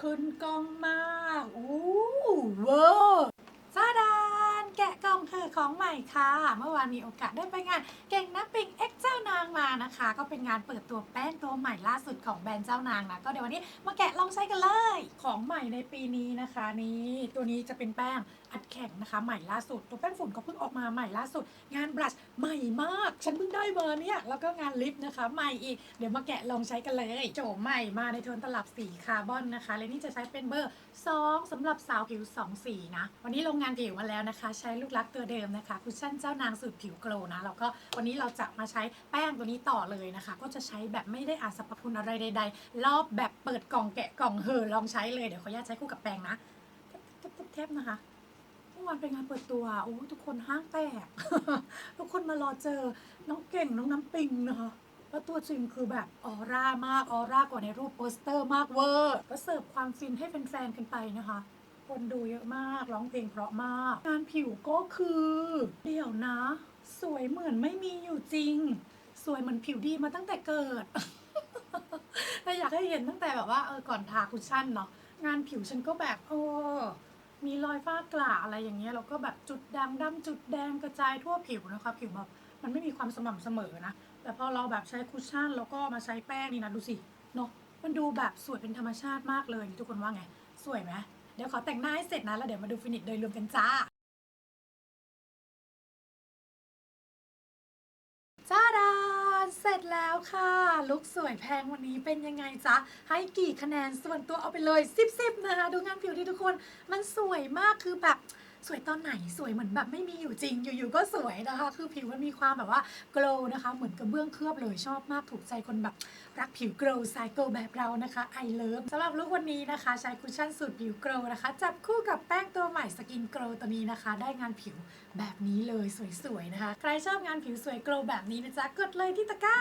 ขึ้นกล้องมากอู้เวอร์ซาดาน แกะกล่องเธอของใหม่ค่ะ เมื่อวานมีโอกาสได้ไปงาน เก่งนะปิง มานะคะ ก็เป็นงานเปิดตัวแป้งตัวใหม่ล่าสุดของแบรนด์เจ้านางนะก็เดี๋ยววันนี้มาแกะลองใช้กันเลย ของใหม่ในปีนี้นะคะ นี่ตัวนี้จะเป็นแป้งอัดแข็งนะคะ ใหม่ล่าสุด ตัวแป้งฝุ่นก็เพิ่งออกมาใหม่ล่าสุด งานบลัชใหม่มาก ฉันเพิ่งได้มาเนี่ยแล้วก็งานลิปนะคะ ใหม่อีกเดี๋ยวมาแกะลองใช้กันเลยโจมใหม่มาในโทนตลับสีคาร์บอนนะคะและนี่จะใช้เป็นเบอร์ 2สำหรับสาวผิว2สีนะวันนี้ลงงานผิวมาแล้วนะคะ ใช้ลูกรักตัวเดิมนะคะคุชชั่นเจ้านางสูตรผิวโกลว์นะแล้วก็วันนี้เราจะมาใช้แป้งตัวนี้ต่อเลยนะคะ ก็จะใช้แบบไม่ได้อ่านสรรพคุณอะไรใด ๆ รอบแบบเปิดกล่องแกะกล่องเฮอลองใช้เลยเดี๋ยวขออนุญาตใช้คู่กับแป้งนะเทบๆนะคะเมื่อวานเป็นงานเปิดตัวโอ้ทุกคนห้างแตกทุกคนมารอเจอน้องเก่งน้องน้ำปิงนะคะแล้วตัวจริงคือแบบออร่ามากออร่ากว่าในรูปโปสเตอร์มากเวอร์ก็เสิร์ฟความฟินให้แฟนๆกันไปนะคะคนดูเยอะมาก ร้องเพลงเพราะมาก งานผิวก็คือ เดี๋ยวนะ สวยเหมือนไม่มีอยู่จริง สวยเหมือนผิวดีมาตั้งแต่เกิดแต่อยากให้เห็นตั้งแต่แบบว่าเออก่อนทาคุชชั่นเนาะงานผิวฉันก็แบบเออมีรอยฝ้ากระอะไรอย่างเงี้ยแล้วก็แบบจุดด่างดำจุดแดงกระจายทั่วผิวนะคะ ผิวแบบมันไม่มีความสม่ำเสมอนะ แต่พอเราแบบใช้คุชชั่นแล้วก็มาใช้แป้งนี่นะดูสิเนาะมันดูแบบสวยเป็นธรรมชาติมากเลยทุกคนว่าไง สวยไหมเดี๋ยวขอแต่งหน้าให้เสร็จนะ แล้วเดี๋ยวมาดูฟินิชโดยรวมกันจ้าจ้าดา นเสร็จแล้วค่ะ ลุกสวยแพงวันนี้เป็นยังไงจ๊ะ ให้กี่คะแนนส่วนตัวเอาไปเลย 10 10 นะคะ ดูงานผิวที่ทุกคน มันสวยมากคือแบบ สวยตอนไหนสวยเหมือนแบบไม่มีอยู่จริง อยู่ๆก็สวยนะคะ คือผิวมันมีความแบบว่า glow นะคะ เหมือนกระเบื้องเคลือบเลยชอบมากถูกใจคนแบบรักผิว glow สาย glow แบบเรานะคะ I love สำหรับลุควันนี้นะคะใช้คุชชั่นสูตรผิว glow นะคะ จับคู่กับแป้งตัวใหม่สกิน glow ตัวนี้นะคะ ได้งานผิวแบบนี้เลยสวยๆนะคะ ใครชอบงานผิวสวย glow แบบนี้นะจ๊ะกดเลยที่ตะกร้า